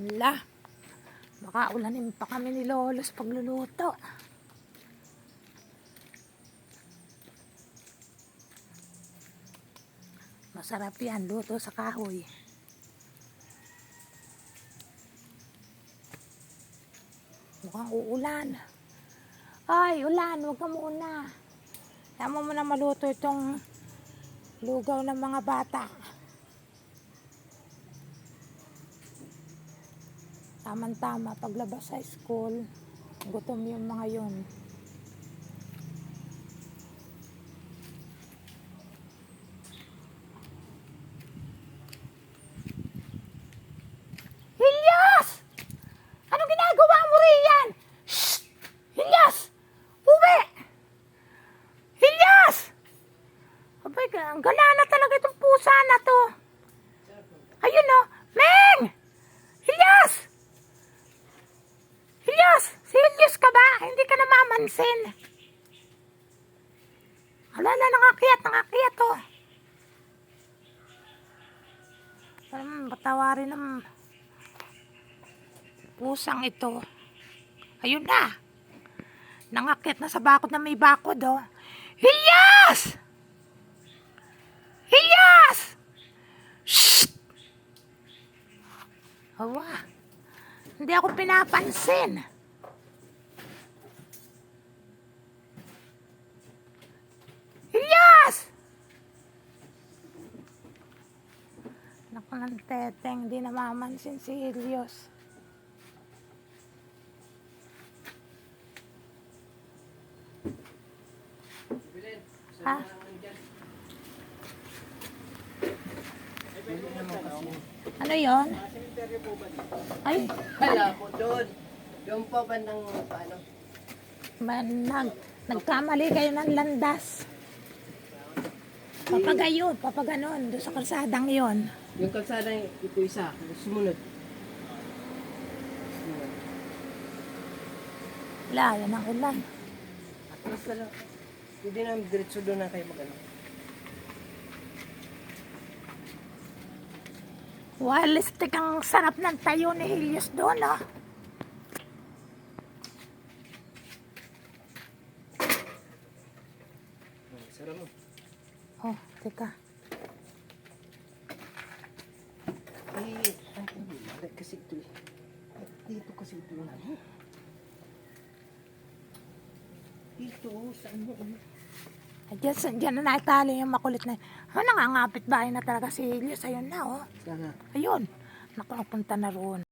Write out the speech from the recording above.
Wala. Baka ulanin pa kami ni Lolo sa pagluluto. Masarap yan, luto sa kahoy. Mukhang uulan. Ay, ulan, huwag ka muna. Kaya mo muna maluto itong lugaw ng mga bata. Tama-tama, paglabas sa school, gutom yung mga yun. Hilyas! Ano ginagawa mo riyan? Shh! Hilyas! Uwi! Hilyas! Abay, ang gala na talaga itong pusa na to. Ayun o, Meng! Hilyas! Hilyas! Serious ka ba? Hindi ka namamansin. Alala, nangakyat, nangakyat to. Um, patawarin ng pusang ito. Ayun na. Nangakyat na sa bakod na may bakod, oh. Hilyas! Hilyas! Shh! Awa. Hindi ako pinapansin. Hilyas! Naku ng teteng, di namamansin si Helios. Ha? Ano yon? Ay, Wala po doon. Doon po bandang paano? man, nag, nagkamali kayo ng landas. Papagayon, papaganon, doon sa kalsadang yon. Yung kalsada ito isa, sumunod. Sumunod. Wala, yan ang ulan. Basta lang. Hindi namin diretso doon na kayo magano. Walistik ang sarap ng tayo ni Helios doon, oh. Sarap mo. Oh, teka. Eh, ay, hindi. Mali kasi ito eh. Dito kasi ito yung ano. Dito, saan mo? Diyan, diyan na naitali yung makulit na. Oh, nangangapit bahay na talaga si Helios. Ayun na, oh. Sana. Ayun. Naku, napunta na roon.